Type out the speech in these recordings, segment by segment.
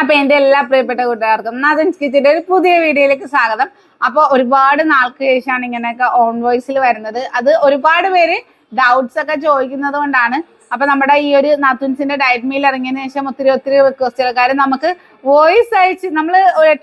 അപ്പൊ എന്റെ എല്ലാ പ്രിയപ്പെട്ട കൂട്ടുകാർക്കും നാഥൻസ് കിച്ചിന്റെ ഒരു പുതിയ വീഡിയോയിലേക്ക് സ്വാഗതം. അപ്പൊ ഒരുപാട് നാൾക്ക് ശേഷമാണ് ഇങ്ങനെയൊക്കെ ഓൺ വോയിസിൽ വരുന്നത്. അത് ഒരുപാട് പേര് ഡൗട്ട്സ് ഒക്കെ ചോദിക്കുന്നത് കൊണ്ടാണ്. അപ്പൊ നമ്മുടെ ഈ ഒരു നാത്തുൻസിന്റെ ഡയറ്റ് മീൽ ഇറങ്ങിയതിന് ശേഷം ഒത്തിരി ഒത്തിരി റിക്വസ്റ്റുകാർ നമുക്ക് വോയിസ് അയച്ച് നമ്മൾ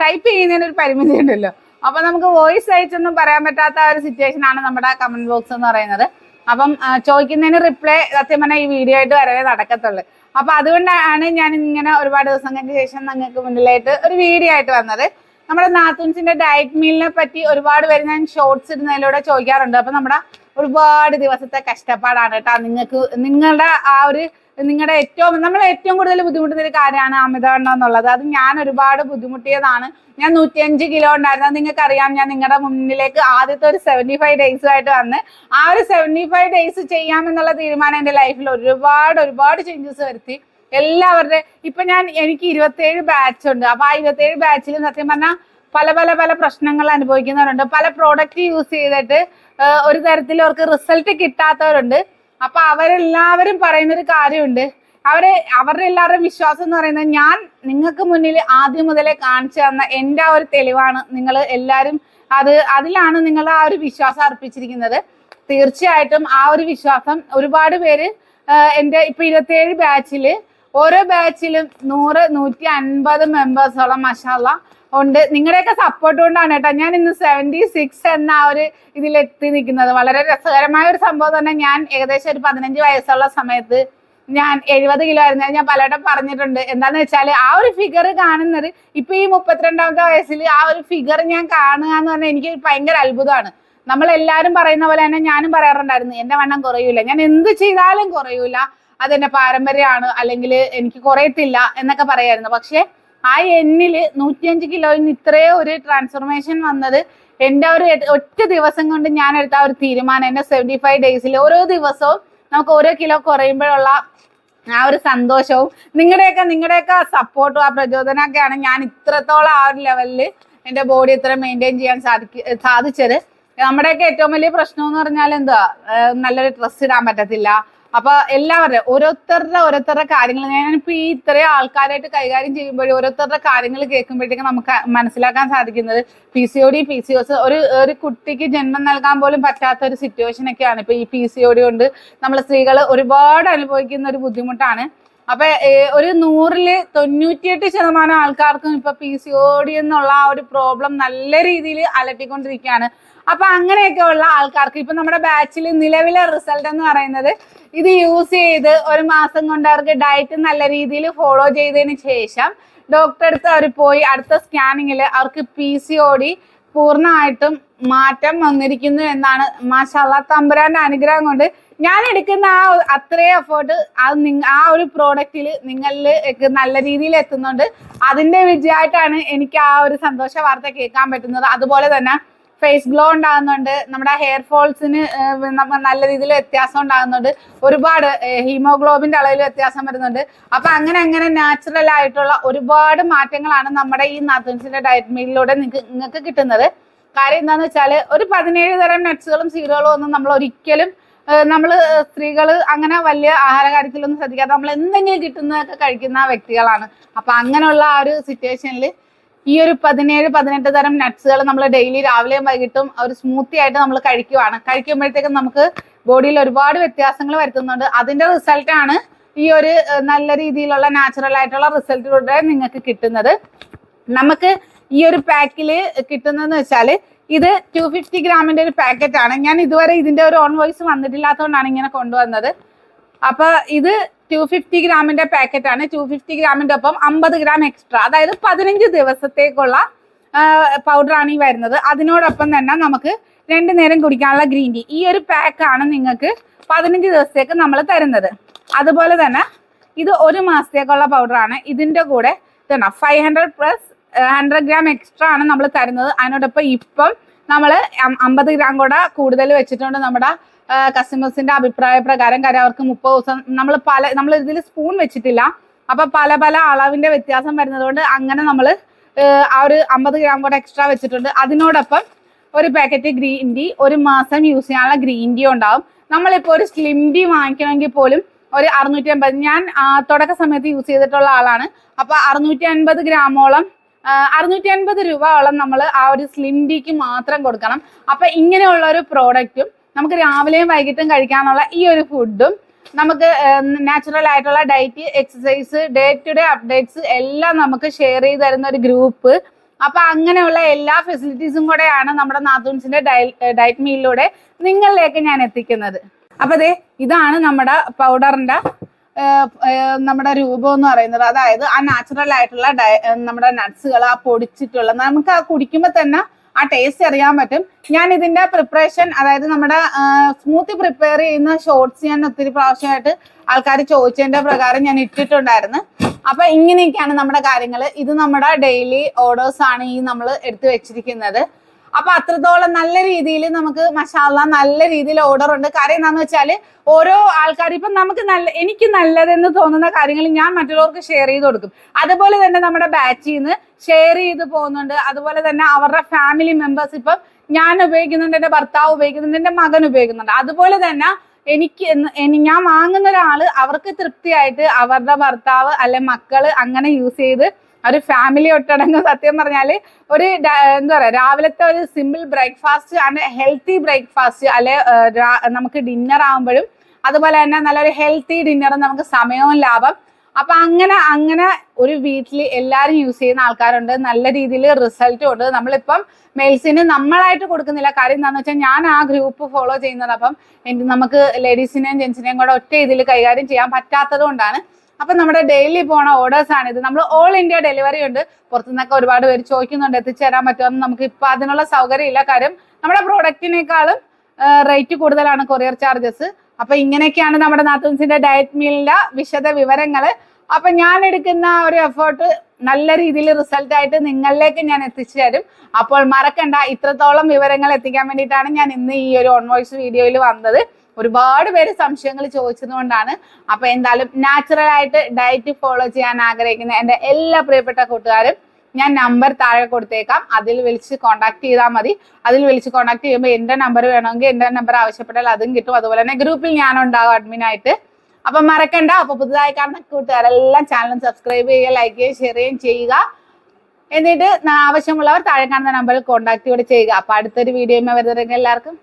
ടൈപ്പ് ചെയ്യുന്നതിന് ഒരു പരിമിതി ഉണ്ടല്ലോ. അപ്പൊ നമുക്ക് വോയിസ് അയച്ചൊന്നും പറയാൻ പറ്റാത്ത ഒരു സിറ്റുവേഷൻ ആണ് നമ്മുടെ കമന്റ് ബോക്സ് എന്ന് പറയുന്നത്. അപ്പം ചോദിക്കുന്നതിന് റിപ്ലൈ സത്യം പറഞ്ഞാൽ ഈ വീഡിയോ ആയിട്ട് വരവേ നടക്കത്തുള്ളൂ. അപ്പൊ അതുകൊണ്ടാണ് ഞാൻ ഇങ്ങനെ ഒരുപാട് ദിവസങ്ങൾക്ക് ശേഷം നിങ്ങൾക്ക് മുന്നിലായിട്ട് ഒരു വീഡിയോ ആയിട്ട് വന്നത്. നമ്മുടെ നാത്തൂൻസിന്റെ ഡയറ്റ് മീലിനെ പറ്റി ഒരുപാട് പേര് ഞാൻ ഷോർട്സ് ഇടുന്നതിലൂടെ ചോദിക്കാറുണ്ട്. അപ്പൊ നമ്മുടെ ഒരുപാട് ദിവസത്തെ കഷ്ടപ്പാടാണ് കേട്ടോ. നിങ്ങൾക്ക് നിങ്ങളുടെ ആ ഒരു നിങ്ങളുടെ ഏറ്റവും നമ്മൾ ഏറ്റവും കൂടുതൽ ബുദ്ധിമുട്ടുന്ന ഒരു കാര്യമാണ് അമിതവണ്ണം എന്നുള്ളത്. അത് ഞാൻ ഒരുപാട് ബുദ്ധിമുട്ടിയതാണ്. ഞാൻ നൂറ്റിയഞ്ച് കിലോ ഉണ്ടായിരുന്നു. നിങ്ങൾക്ക് അറിയാം ഞാൻ നിങ്ങളുടെ മുന്നിലേക്ക് ആദ്യത്തെ ഒരു സെവന്റി ഫൈവ് ഡേയ്സുമായിട്ട് വന്ന് ആ ഒരു സെവന്റി ഫൈവ് ഡേയ്സ് ചെയ്യാമെന്നുള്ള തീരുമാനം എന്റെ ലൈഫിൽ ഒരുപാട് ഒരുപാട് ചേഞ്ചസ് വരുത്തി. എല്ലാവരുടെ ഇപ്പൊ ഞാൻ എനിക്ക് ഇരുപത്തേഴ് ബാച്ച് ഉണ്ട്. അപ്പൊ ആ ഇരുപത്തേഴ് ബാച്ചിൽ സത്യം പറഞ്ഞാൽ പല പല പല പ്രശ്നങ്ങൾ അനുഭവിക്കുന്നവരുണ്ട്. പല പ്രോഡക്റ്റ് യൂസ് ചെയ്തിട്ട് ഒരു തരത്തിൽ അവർക്ക് റിസൾട്ട് കിട്ടാത്തവരുണ്ട്. അപ്പൊ അവരെല്ലാവരും പറയുന്ന ഒരു കാര്യമുണ്ട്. അവരെ അവരുടെ എല്ലാവരുടെയും വിശ്വാസം എന്ന് പറയുന്നത് ഞാൻ നിങ്ങൾക്ക് മുന്നിൽ ആദ്യം മുതലേ കാണിച്ചു തന്ന എന്റെ ആ ഒരു തെളിവാണ്. നിങ്ങൾ എല്ലാവരും അത് അതിലാണ് നിങ്ങൾ ആ ഒരു വിശ്വാസം അർപ്പിച്ചിരിക്കുന്നത്. തീർച്ചയായിട്ടും ആ ഒരു വിശ്വാസം ഒരുപാട് പേര് എന്റെ ഇപ്പൊ ഇരുപത്തിയേഴ് ബാച്ചിൽ ഓരോ ബാച്ചിലും നൂറ് നൂറ്റി അൻപത് മെമ്പേഴ്സോളം മഷാല്ല ഉണ്ട്. നിങ്ങളുടെയൊക്കെ സപ്പോർട്ട് കൊണ്ടാണ് കേട്ടോ ഞാൻ ഇന്ന് സെവന്റി സിക്സ് എന്ന ആ ഒരു ഇതിൽ എത്തി നിൽക്കുന്നത്. വളരെ രസകരമായ ഒരു സംഭവം തന്നെ ഞാൻ ഏകദേശം ഒരു പതിനഞ്ച് വയസ്സുള്ള സമയത്ത് ഞാൻ എഴുപത് കിലോ ആയിരുന്നു. ഞാൻ പലവട്ടം പറഞ്ഞിട്ടുണ്ട്. എന്താന്ന് വെച്ചാൽ ആ ഒരു ഫിഗർ കാണുന്നത് ഇപ്പൊ ഈ മുപ്പത്തിരണ്ടാമത്തെ വയസ്സിൽ ആ ഒരു ഫിഗർ ഞാൻ കാണുക എന്ന് പറഞ്ഞാൽ എനിക്ക് ഭയങ്കര അത്ഭുതമാണ്. നമ്മൾ എല്ലാവരും പറയുന്ന പോലെ തന്നെ ഞാനും പറയാറുണ്ടായിരുന്നു എന്റെ വണ്ണം കുറയൂല. ഞാൻ എന്ത് ചെയ്താലും കുറയൂല. അതെന്റെ പാരമ്പര്യമാണ്. അല്ലെങ്കിൽ എനിക്ക് കുറയത്തില്ല എന്നൊക്കെ പറയായിരുന്നു. പക്ഷെ ആ എന്നിൽ നൂറ്റിയഞ്ച് കിലോയിൽ നിന്ന് ഇത്രയോ ഒരു ട്രാൻസ്ഫോർമേഷൻ വന്നത് എന്റെ ഒരു ഒറ്റ ദിവസം കൊണ്ട് ഞാൻ എടുത്ത ഒരു തീരുമാനം. എന്റെ സെവന്റി ഫൈവ് ഡേയ്സിൽ ഓരോ ദിവസവും നമുക്ക് ഓരോ കിലോ കുറയുമ്പോഴുള്ള ആ ഒരു സന്തോഷവും നിങ്ങളുടെയൊക്കെ നിങ്ങളുടെയൊക്കെ സപ്പോർട്ടും ആ പ്രചോദനമൊക്കെയാണ് ഞാൻ ഇത്രത്തോളം ആ ഒരു ലെവലിൽ എന്റെ ബോഡി ഇത്ര മെയിന്റെയിൻ ചെയ്യാൻ സാധിക്ക സാധിച്ചത്. നമ്മുടെയൊക്കെ ഏറ്റവും വലിയ പ്രശ്നം എന്ന് പറഞ്ഞാൽ എന്താ നല്ലൊരു ഡ്രസ്സ് ഇടാൻ പറ്റത്തില്ല. അപ്പൊ എല്ലാവരുടെയും ഓരോരുത്തരുടെ ഓരോരുത്തരുടെ കാര്യങ്ങൾ. ഞാനിപ്പോ ഈ ഇത്രയും ആൾക്കാരായിട്ട് കൈകാര്യം ചെയ്യുമ്പോഴും ഓരോരുത്തരുടെ കാര്യങ്ങൾ കേൾക്കുമ്പോഴത്തേക്കും നമുക്ക് മനസ്സിലാക്കാൻ സാധിക്കുന്നത് P C O D P C O S ഒരു ഒരു കുട്ടിക്ക് ജന്മം നൽകാൻ പോലും പറ്റാത്ത ഒരു സിറ്റുവേഷൻ ഒക്കെയാണ്. ഇപ്പൊ ഈ പി സി ഒ ഡി കൊണ്ട് നമ്മൾ സ്ത്രീകൾ ഒരുപാട് അനുഭവിക്കുന്ന ഒരു ബുദ്ധിമുട്ടാണ്. അപ്പൊ ഒരു നൂറിൽ തൊണ്ണൂറ്റിയെട്ട് ശതമാനം ആൾക്കാർക്കും ഇപ്പൊ പി സി ഒ ഡി എന്നുള്ള ആ ഒരു പ്രോബ്ലം നല്ല രീതിയിൽ അലട്ടിക്കൊണ്ടിരിക്കുകയാണ്. അപ്പൊ അങ്ങനെയൊക്കെ ഉള്ള ആൾക്കാർക്ക് ഇപ്പൊ നമ്മുടെ ബാച്ചിൽ നിലവിലെ റിസൾട്ട് എന്ന് പറയുന്നത് ഇത് യൂസ് ചെയ്ത് ഒരു മാസം കൊണ്ട് അവർക്ക് ഡയറ്റ് നല്ല രീതിയിൽ ഫോളോ ചെയ്തതിന് ശേഷം ഡോക്ടറെ അടുത്ത് അവർ പോയി അടുത്ത സ്കാനിങ്ങിൽ അവർക്ക് പി സി ഒ ഡി പൂർണമായിട്ടും മാറ്റം വന്നിരിക്കുന്നു എന്നാണ്. മാഷാല്ല തമ്പുരാന്റെ അനുഗ്രഹം കൊണ്ട് ഞാൻ എടുക്കുന്ന ആ അത്രയും എഫേർട്ട് അത് നിങ്ങ ആ ഒരു പ്രോഡക്റ്റിൽ നിങ്ങളിൽ നല്ല രീതിയിൽ എത്തുന്നുണ്ട്. അതിന്റെ വിജയമായിട്ടാണ് എനിക്ക് ആ ഒരു സന്തോഷ വാർത്ത കേൾക്കാൻ പറ്റുന്നത്. അതുപോലെ തന്നെ ഫേസ് ഗ്ലോ ഉണ്ടാകുന്നുണ്ട്. നമ്മുടെ ഹെയർ ഫോൾസിന് നല്ല രീതിയിൽ വ്യത്യാസം ഉണ്ടാകുന്നുണ്ട്. ഒരുപാട് ഹീമോഗ്ലോബിന്റെ അളവിൽ വ്യത്യാസം വരുന്നുണ്ട്. അപ്പൊ അങ്ങനെ അങ്ങനെ നാച്ചുറൽ ആയിട്ടുള്ള ഒരുപാട് മാറ്റങ്ങളാണ് നമ്മുടെ ഈ നത്തൻസിന്റെ ഡയറ്റ് മീലിലൂടെ നിങ്ങൾക്ക് കിട്ടുന്നത്. കാര്യം എന്താണെന്ന് വെച്ചാൽ ഒരു പതിനേഴ് തരം നട്സുകളും സീരകളും ഒന്നും നമ്മൾ ഒരിക്കലും നമ്മൾ സ്ത്രീകൾ അങ്ങനെ വലിയ ആഹാര കാര്യത്തിലൊന്നും ശ്രദ്ധിക്കാതെ നമ്മൾ എന്തെങ്കിലും കിട്ടുന്നതൊക്കെ കഴിക്കുന്ന വ്യക്തികളാണ്. അപ്പൊ അങ്ങനെയുള്ള ആ ഒരു സിറ്റുവേഷനിൽ ഈ ഒരു പതിനേഴ് പതിനെട്ട് തരം നട്ട്സുകൾ നമ്മൾ ഡെയിലി രാവിലെയും വൈകിട്ടും ഒരു സ്മൂത്തി ആയിട്ട് നമ്മൾ കഴിക്കുവാണ്. കഴിക്കുമ്പോഴത്തേക്കും നമുക്ക് ബോഡിയിൽ ഒരുപാട് വ്യത്യാസങ്ങൾ വരുത്തുന്നുണ്ട്. അതിന്റെ റിസൾട്ടാണ് ഈ ഒരു നല്ല രീതിയിലുള്ള നാച്ചുറൽ ആയിട്ടുള്ള റിസൾട്ടിലൂടെ നിങ്ങൾക്ക് കിട്ടുന്നത്. നമുക്ക് ഈ ഒരു പാക്കിൽ കിട്ടുന്നതെന്ന് വെച്ചാൽ ഇത് ടു ഫിഫ്റ്റി ഗ്രാമിന്റെ ഒരു പാക്കറ്റ് ആണ്. ഞാൻ ഇതുവരെ ഇതിന്റെ ഒരു ഓൺ വോയിസ് വന്നിട്ടില്ലാത്തതുകൊണ്ടാണ് ഇങ്ങനെ കൊണ്ടുവന്നത്. അപ്പൊ ഇത് ടു ഫിഫ്റ്റി ഗ്രാമിന്റെ പാക്കറ്റ് ആണ്. ടു ഫിഫ്റ്റി ഗ്രാമിന്റെ ഒപ്പം അമ്പത് ഗ്രാം എക്സ്ട്രാ അതായത് പതിനഞ്ച് ദിവസത്തേക്കുള്ള പൗഡർ ആണ് ഈ വരുന്നത്. അതിനോടൊപ്പം തന്നെ നമുക്ക് രണ്ടു നേരം കുടിക്കാനുള്ള ഗ്രീൻ ടീ ഈ ഒരു ആണ് നിങ്ങൾക്ക് പതിനഞ്ച് ദിവസത്തേക്ക് നമ്മൾ തരുന്നത്. അതുപോലെ തന്നെ ഇത് ഒരു മാസത്തേക്കുള്ള പൗഡർ ആണ്. ഇതിന്റെ കൂടെ five hundred plus hundred gram extra ആണ് നമ്മൾ തരുന്നത്. അതിനോടൊപ്പം ഇപ്പം നമ്മൾ അമ്പത് ഗ്രാം കൂടെ കൂടുതൽ വെച്ചിട്ടുണ്ട് നമ്മുടെ കസ്റ്റമേഴ്സിന്റെ അഭിപ്രായ പ്രകാരം. കാര്യം അവർക്ക് മുപ്പത് ദിവസം നമ്മൾ പല നമ്മൾ ഇതിൽ സ്പൂൺ വെച്ചിട്ടില്ല. അപ്പൊ പല പല അളവിന്റെ വ്യത്യാസം വരുന്നത് കൊണ്ട് അങ്ങനെ നമ്മൾ ആ ഒരു അമ്പത് ഗ്രാം കൂടെ എക്സ്ട്രാ വെച്ചിട്ടുണ്ട്. അതിനോടൊപ്പം ഒരു പാക്കറ്റ് ഗ്രീൻ ടീ ഒരു മാസം യൂസ് ചെയ്യാനുള്ള ഗ്രീൻ ടീ ഉണ്ടാവും. നമ്മളിപ്പോൾ ഒരു സ്ലിം ടീ വാങ്ങിക്കണമെങ്കിൽ പോലും ഒരു അറുന്നൂറ്റി അമ്പത് ഞാൻ തുടക്ക സമയത്ത് യൂസ് ചെയ്തിട്ടുള്ള ആളാണ്. അപ്പൊ അറുന്നൂറ്റി അൻപത് ഗ്രാമോളം അറുന്നൂറ്റി അൻപത് രൂപയോളം നമ്മൾ ആ ഒരു സ്ലിം ടീക്ക് മാത്രം കൊടുക്കണം. അപ്പൊ ഇങ്ങനെയുള്ള ഒരു പ്രോഡക്റ്റും നമുക്ക് രാവിലെയും വൈകിട്ടും കഴിക്കാനുള്ള ഈ ഒരു ഫുഡും നമുക്ക് നാച്ചുറൽ ആയിട്ടുള്ള diet exercise day to day updates എല്ലാം നമുക്ക് ഷെയർ ചെയ്ത് തരുന്ന ഒരു ഗ്രൂപ്പ് അപ്പൊ അങ്ങനെയുള്ള എല്ലാ ഫെസിലിറ്റീസും കൂടെയാണ് നമ്മുടെ നാത്തൂൻസിന്റെ ഡയറ്റ് മീലിലൂടെ നിങ്ങളിലേക്ക് ഞാൻ എത്തിക്കുന്നത്. അപ്പൊ ദേ ഇതാണ് നമ്മുടെ പൗഡറിന്റെ നമ്മുടെ രൂപം എന്ന് പറയുന്നത് അതായത് ആ നാച്ചുറൽ ആയിട്ടുള്ള നമ്മുടെ നട്ട്സുകൾ ആ പൊടിച്ചിട്ടുള്ള നമുക്ക് ആ കുടിക്കുമ്പോൾ തന്നെ ആ ടേസ്റ്റ് അറിയാൻ പറ്റും. ഞാൻ ഇതിന്റെ പ്രിപ്പറേഷൻ അതായത് നമ്മുടെ സ്മൂത്തി പ്രിപ്പയർ ചെയ്യുന്ന ഷോർട്സ് ഞാൻ ഒത്തിരി പ്രാവശ്യമായിട്ട് ആൾക്കാർ ചോദിച്ചതിന്റെ പ്രകാരം ഞാൻ ഇട്ടിട്ടുണ്ടായിരുന്നു. അപ്പൊ ഇങ്ങനെയൊക്കെയാണ് നമ്മുടെ കാര്യങ്ങൾ ഇത് നമ്മുടെ ഡെയിലി ഓർഡേഴ്സ് ആണ് ഈ നമ്മൾ എടുത്തു വെച്ചിരിക്കുന്നത്. അപ്പൊ അത്രത്തോളം നല്ല രീതിയിൽ നമുക്ക് മഷാല നല്ല രീതിയിൽ ഓർഡർ ഉണ്ട്. കാര്യം എന്താന്ന് വെച്ചാൽ ഓരോ ആൾക്കാർ ഇപ്പൊ നമുക്ക് നല്ല എനിക്ക് നല്ലതെന്ന് തോന്നുന്ന കാര്യങ്ങൾ ഞാൻ മറ്റുള്ളവർക്ക് ഷെയർ ചെയ്ത് കൊടുക്കും. അതുപോലെ തന്നെ നമ്മുടെ ബാച്ചിൽ നിന്ന് ഷെയർ ചെയ്ത് പോകുന്നുണ്ട്. അതുപോലെ തന്നെ അവരുടെ ഫാമിലി മെമ്പേഴ്സ് ഇപ്പം ഞാൻ ഉപയോഗിക്കുന്നുണ്ട് എന്റെ ഭർത്താവ് ഉപയോഗിക്കുന്നുണ്ട് എന്റെ മകൻ ഉപയോഗിക്കുന്നുണ്ട്. അതുപോലെ തന്നെ എനിക്ക് ഞാൻ വാങ്ങുന്ന ഒരാൾ അവർക്ക് തൃപ്തിയായിട്ട് അവരുടെ ഭർത്താവ് അല്ലെ മക്കൾ അങ്ങനെ യൂസ് ചെയ്ത് ഒരു ഫാമിലി ഒട്ടടങ്ങ് സത്യം പറഞ്ഞാൽ ഒരു എന്താ പറയാ രാവിലത്തെ ഒരു സിമ്പിൾ ബ്രേക്ക്ഫാസ്റ്റ് ആണ് ഹെൽത്തി ബ്രേക്ക്ഫാസ്റ്റ് അല്ലെ നമുക്ക് ഡിന്നർ ആകുമ്പോഴും അതുപോലെ തന്നെ നല്ലൊരു ഹെൽത്തി ഡിന്നർ നമുക്ക് സമയവും ലാഭം. അപ്പൊ അങ്ങനെ അങ്ങനെ ഒരു വീട്ടിൽ എല്ലാരും യൂസ് ചെയ്യുന്ന ആൾക്കാരുണ്ട്. നല്ല രീതിയിൽ റിസൾട്ടും ഉണ്ട്. നമ്മളിപ്പം മെയിൽസിന് നമ്മളായിട്ട് കൊടുക്കുന്നില്ല. കാര്യം എന്താണെന്ന് വെച്ചാൽ ഞാൻ ആ ഗ്രൂപ്പ് ഫോളോ ചെയ്യുന്നത് അപ്പം നമുക്ക് ലേഡീസിനെയും ജെൻസിനെയും കൂടെ ഒറ്റ ഇതിൽ കൈകാര്യം ചെയ്യാൻ പറ്റാത്തത് കൊണ്ടാണ്. അപ്പൊ നമ്മുടെ ഡെയിലി പോണ ഓർഡേഴ്സ് ആണ് ഇത് നമ്മൾ ഓൾ ഇന്ത്യ ഡെലിവറി ഉണ്ട്. പുറത്തുനിന്നൊക്കെ ഒരുപാട് പേര് ചോദിക്കുന്നുണ്ട് എത്തിച്ചേരാൻ പറ്റുമെന്ന് നമുക്ക് ഇപ്പൊ അതിനുള്ള സൗകര്യം ഇല്ല. കാര്യം നമ്മുടെ പ്രോഡക്റ്റിനേക്കാളും റേറ്റ് കൂടുതലാണ് കൊറിയർ ചാർജസ് അപ്പൊ ഇങ്ങനെയൊക്കെയാണ് നമ്മുടെ നാത്തൂൻസിന്റെ ഡയറ്റ് മീലിന്റെ വിശദ വിവരങ്ങൾ അപ്പൊ ഞാൻ എടുക്കുന്ന ഒരു എഫേർട്ട് നല്ല രീതിയിൽ റിസൾട്ട് ആയിട്ട് നിങ്ങളിലേക്ക് ഞാൻ എത്തിച്ചു തരും അപ്പോൾ മറക്കണ്ട ഇത്രത്തോളം വിവരങ്ങൾ എത്തിക്കാൻ വേണ്ടിയിട്ടാണ് ഞാൻ ഇന്ന് ഈ ഒരു ഓൺ വോയിസ് വീഡിയോയിൽ വന്നത്. ഒരുപാട് പേര് സംശയങ്ങൾ ചോദിച്ചതുകൊണ്ടാണ്. അപ്പൊ എന്തായാലും നാച്ചുറൽ ആയിട്ട് ഡയറ്റ് ഫോളോ ചെയ്യാൻ ആഗ്രഹിക്കുന്ന എന്റെ എല്ലാ പ്രിയപ്പെട്ട കൂട്ടുകാരും ഞാൻ നമ്പർ താഴെ കൊടുത്തേക്കാം. അതിൽ വിളിച്ച് കോൺടാക്ട് ചെയ്താൽ മതി. അതിൽ വിളിച്ച് കോൺടാക്ട് ചെയ്യുമ്പോൾ എന്റെ നമ്പർ വേണമെങ്കിൽ എന്റെ നമ്പർ ആവശ്യപ്പെട്ടാൽ അതും കിട്ടും. അതുപോലെ തന്നെ ഗ്രൂപ്പിൽ ഞാൻ ഉണ്ടാകും അഡ്മിൻ ആയിട്ട്. അപ്പൊ മറക്കണ്ട. അപ്പൊ പുതുതായി കാണുന്ന കൂട്ടുകാരെല്ലാം ചാനൽ സബ്സ്ക്രൈബ് ചെയ്യുക ലൈക്ക് ചെയ്യുക ഷെയർ ചെയ്യുകയും ചെയ്യുക. എന്നിട്ട് ആവശ്യമുള്ളവർ താഴെ കാണുന്ന നമ്പറിൽ കോൺടാക്ട് ഇവിടെ ചെയ്യുക. അപ്പൊ അടുത്തൊരു വീഡിയോ വരുന്നവരെങ്കിൽ എല്ലാവർക്കും